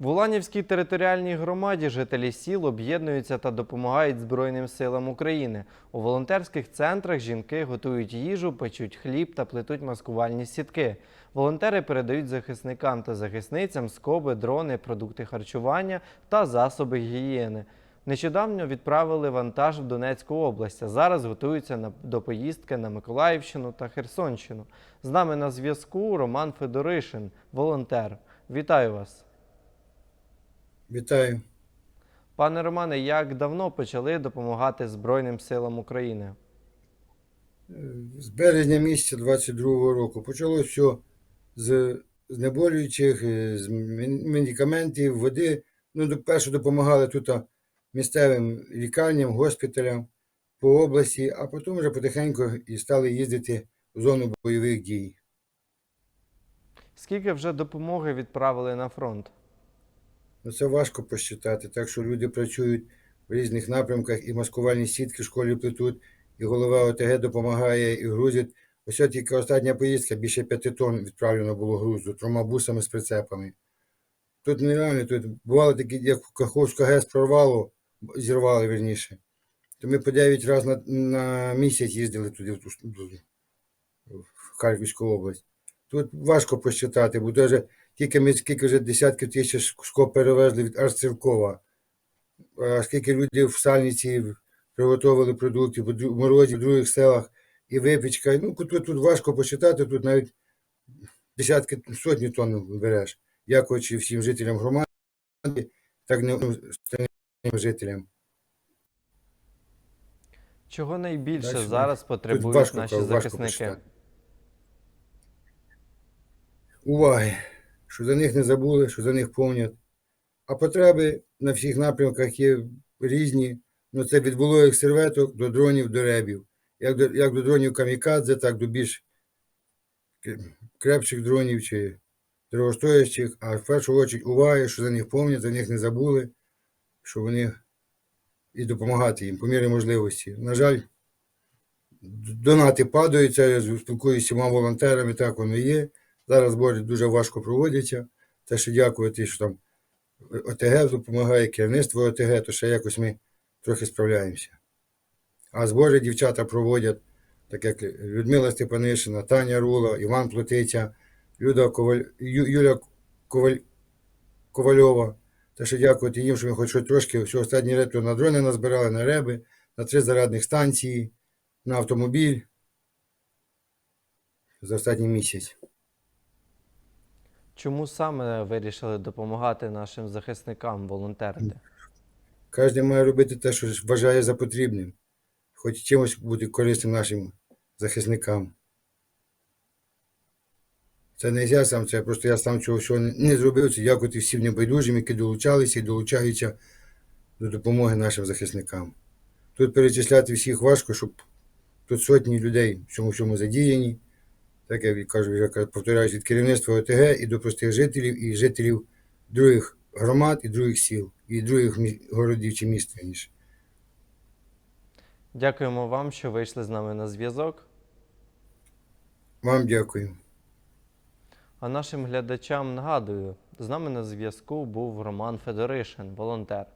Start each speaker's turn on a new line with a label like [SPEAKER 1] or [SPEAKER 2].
[SPEAKER 1] В Уланівській територіальній громаді жителі сіл об'єднуються та допомагають Збройним силам України. У волонтерських центрах жінки готують їжу, печуть хліб та плетуть маскувальні сітки. Волонтери передають захисникам та захисницям скоби, дрони, продукти харчування та засоби гігієни. Нещодавно відправили вантаж в Донецьку область, а зараз готуються до поїздки на Миколаївщину та Херсонщину. З нами на зв'язку Роман Федоришин, волонтер. Вітаю вас!
[SPEAKER 2] Вітаю.
[SPEAKER 1] Пане Романе, як давно почали допомагати Збройним силам України?
[SPEAKER 2] З березня місяця 22-го року почалося все з знеболюючих, е, з медикаментів, води. Ну, до- перше допомагали тут місцевим лікарням, госпіталям по області, а потім вже потихеньку і стали їздити в зону бойових дій.
[SPEAKER 1] Скільки вже допомоги відправили на фронт?
[SPEAKER 2] Ну, це важко посчитати, так що люди працюють в різних напрямках, і маскувальні сітки в школі плетуть, і голова ОТГ допомагає, і грузить. Ось тільки остання поїздка, більше п'яти тонн відправлено було грузу, трьома бусами з прицепами. Тут нереально, тут бувало такі, як Каховська ГЕС прорвало, зірвали верніше. То ми по 9 разів на, на місяць їздили туди, в, в Харківську область. Тут важко посчитати, бо даже тільки ми скільки вже десятків тисяч шкоп перевезли від Арцевкова, а скільки людей в сальниці приготували продуктів, в морозі, в других селах, і випічка. Ну, тут, тут важко посчитати, тут навіть десятки, сотні тонн береш. Дякуючи всім жителям громади, так не жителям.
[SPEAKER 1] Чого найбільше
[SPEAKER 2] Дальше
[SPEAKER 1] зараз потребують
[SPEAKER 2] важко,
[SPEAKER 1] наші
[SPEAKER 2] важко
[SPEAKER 1] захисники?
[SPEAKER 2] посчитати. Уваги, що за них не забули, що за них помнять. А потреби на всіх напрямках є різні. Ну, це від вологих серветок до дронів, до ребів. Як до, як до дронів камікадзе, так до більш крепших дронів чи дорогостоящих. А в першу чергу уваги, що за них помнять, за них не забули, що вони і допомагати їм по мірі можливості. На жаль, донати падаються, я спілкуюся з всіма волонтерами, так воно є. Зараз збори дуже важко проводяться. Те, що дякувати, що там ОТГ допомагає, керівництво ОТГ, то ще якось ми трохи справляємося. А збори дівчата проводять, так як Людмила Степанишина, Таня Рула, Іван Плотиця, Люда Коваль... Юля Коваль... Ковальова. Те, що дякувати їм, що ми хоч трошки все останні літо на дрони назбирали, на реби, на три зарядних станції, на автомобіль за останній місяць.
[SPEAKER 1] Чому саме вирішили допомагати нашим захисникам волонтерити?
[SPEAKER 2] Кожен має робити те, що вважає за потрібним, хоч чимось бути корисним нашим захисникам. Це не я сам, це просто я сам цього всього не зробив. Це дякувати всім небайдужим, які долучалися і долучаються до допомоги нашим захисникам. Тут перечисляти всіх важко, щоб тут сотні людей в цьому всьому задіяні. Так я кажу, вже повторяюсь, від керівництва ОТГ і до простих жителів, і жителів других громад і других сіл, і других городів чи міст. раніше.
[SPEAKER 1] Дякуємо вам, що вийшли з нами на зв'язок.
[SPEAKER 2] Вам дякую.
[SPEAKER 1] А нашим глядачам нагадую, з нами на зв'язку був Роман Федоришин, волонтер.